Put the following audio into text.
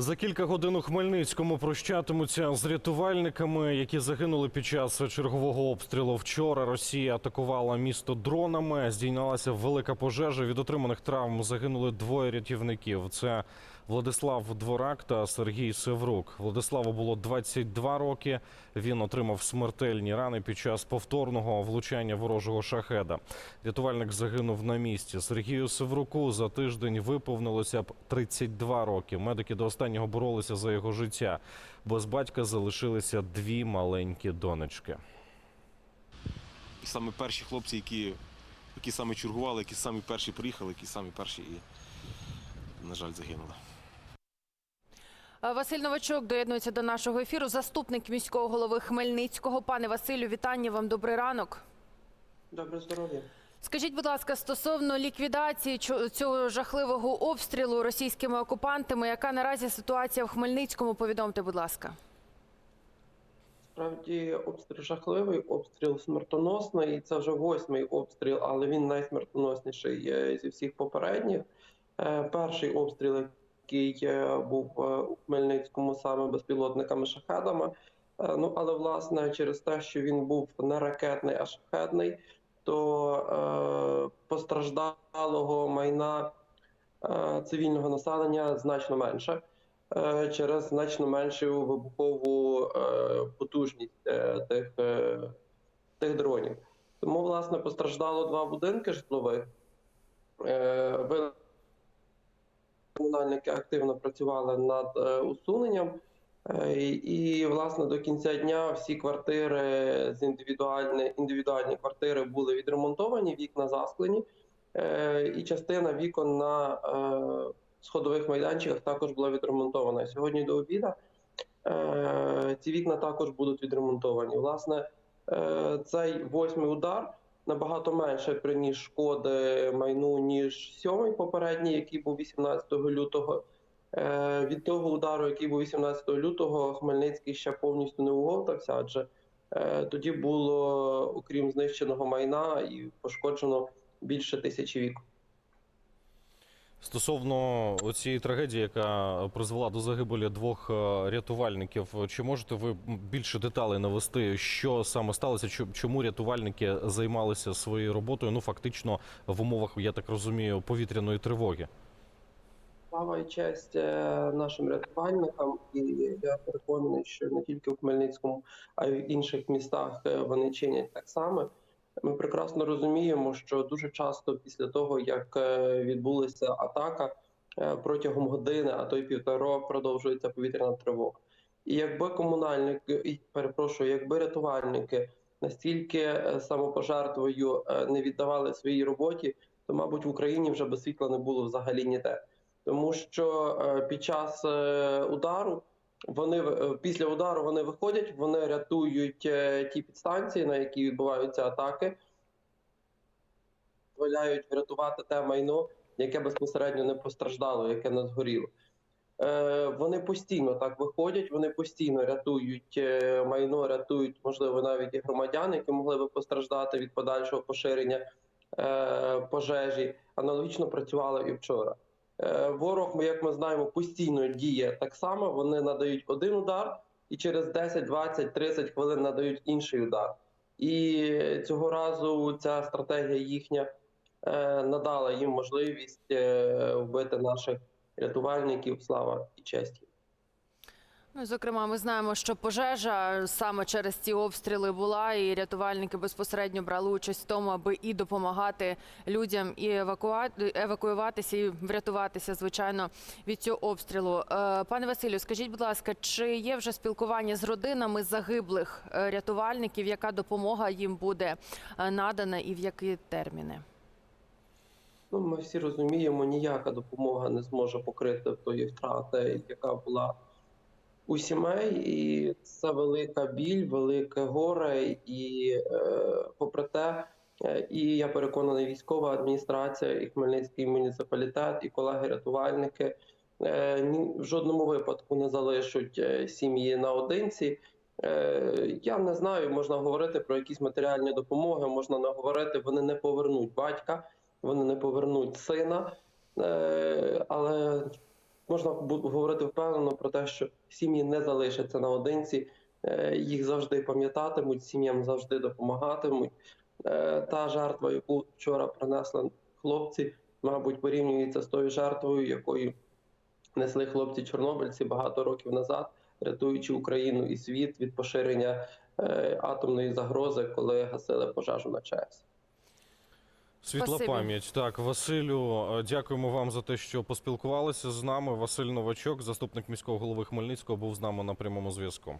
За кілька годин у Хмельницькому прощатимуться з рятувальниками, які загинули під час чергового обстрілу. Вчора Росія атакувала місто дронами. Здійнялася велика пожежа. Від отриманих травм загинули двоє рятівників. Це Владислав Дворак та Сергій Севрук. Владиславу було 22 роки. Він отримав смертельні рани під час повторного влучання ворожого шахеда. Рятувальник загинув на місці. Сергію Севруку за тиждень виповнилося б 32 роки. Медики до останнього боролися за його життя. Без батька залишилися дві маленькі донечки. Саме перші хлопці, які, які саме чергували, які самі перші приїхали, які самі перші і, на жаль, загинули. Е, Василь Новачок доєднується до нашого ефіру. Заступник міського голови Хмельницького. Пане Василю, вітання вам. Добрий ранок. Добре здоров'я. Скажіть, будь ласка, стосовно ліквідації цього жахливого обстрілу російськими окупантами, яка наразі ситуація в Хмельницькому? Повідомте, будь ласка. Справді обстріл жахливий, обстріл смертоносний. Це вже восьмий обстріл, але він найсмертоносніший е, зі всіх попередніх. Е, Перший обстріл, який е, був е, у Хмельницькому саме безпілотниками шахедами. Е, Ну але власне через те, що він був не ракетний, а шахедний, то постраждалого майна цивільного населення значно менше. через значно меншу вибухову потужність тих, тих дронів. Тому, власне, постраждало два будинки житлових. Комунальники активно працювали над е, усуненням. Е, І, власне, до кінця дня всі квартири з індивідуальні, індивідуальні квартири були відремонтовані, вікна засклені, е, і частина вікон на сходових майданчиках також була відремонтована. Сьогодні до обіда ці вікна також будуть відремонтовані. Власне, цей восьмий удар набагато менше приніс шкоди майну, ніж сьомий попередній, який був 18 лютого. Е, Від того удару, який був 18 лютого, Хмельницький ще повністю не уговтався, адже е, тоді було, окрім знищеного майна, і пошкоджено більше тисячі вікон. Стосовно цієї трагедії, яка призвела до загибелі двох е, рятувальників, чи можете ви більше деталей навести, що саме сталося? чо- Чому рятувальники займалися своєю роботою? Ну фактично в умовах, я так розумію, повітряної тривоги. Слава і честь е, нашим рятувальникам, і я переконаний, що не тільки в Хмельницькому, а й в інших містах е, вони чинять так само. Ми прекрасно розуміємо, що дуже часто після того, як е, відбулася атака, е, протягом години, а то й півтора продовжується повітряна тривога. І якби комунальники, перепрошую, якби рятувальники настільки е, самопожертвою не віддавали своїй роботі, то мабуть в Україні вже без світла не було взагалі ніде тому що під час удару вони е, після удару вони виходять, вони рятують е, ті підстанції, на які відбуваються атаки, дозволяють врятувати те майно, яке безпосередньо не постраждало, яке не згоріло. Е, Вони постійно так виходять, вони постійно рятують майно, рятують, можливо, навіть і громадян, які могли би постраждати від подальшого поширення пожежі. Аналогічно працювали і вчора. Е, Ворог, як ми знаємо, постійно діє так само. Вони надають один удар, і через 10, 20, 30 хвилин надають інший удар. І цього разу ця стратегія їхня е, надала їм можливість е, вбити наших рятувальників. Слава і честь. Ну, зокрема, ми знаємо, що пожежа саме через ці обстріли була, і рятувальники безпосередньо брали участь в тому, аби і допомагати людям і евакуюватися, і врятуватися, звичайно, від цього обстрілу. Е, Пане Василю, скажіть, будь ласка, чи є вже спілкування з родинами загиблих е, рятувальників? Яка допомога їм буде е, надана і в які терміни? Ну, ми всі розуміємо, ніяка допомога не зможе покрити тої втрати, яка була у сімей, і це велика біль, велике горе. І е, попри те, е, і я переконаний, військова адміністрація, і Хмельницький муніципалітет, і колеги-рятувальники е, ні в жодному випадку не залишать сім'ї наодинці. Я не знаю, можна говорити про якісь матеріальні допомоги, можна не говорити, вони не повернуть батька, вони не повернуть сина. Але можна говорити впевнено про те, що сім'ї не залишаться наодинці, е, їх завжди пам'ятатимуть, сім'ям завжди допомагатимуть. Е, Та жертва, яку вчора принесли хлопці, мабуть, порівнюється з тою жертвою, якою несли хлопці чорнобильці багато років назад, рятуючи Україну і світ від поширення е, атомної загрози, коли гасили пожежу на ЧАЕС. Світла Спасибі. пам'ять. Так, Василю, е, дякуємо вам за те, що поспілкувалися з нами. Василь Новачок, заступник міського голови Хмельницького, був з нами на прямому зв'язку.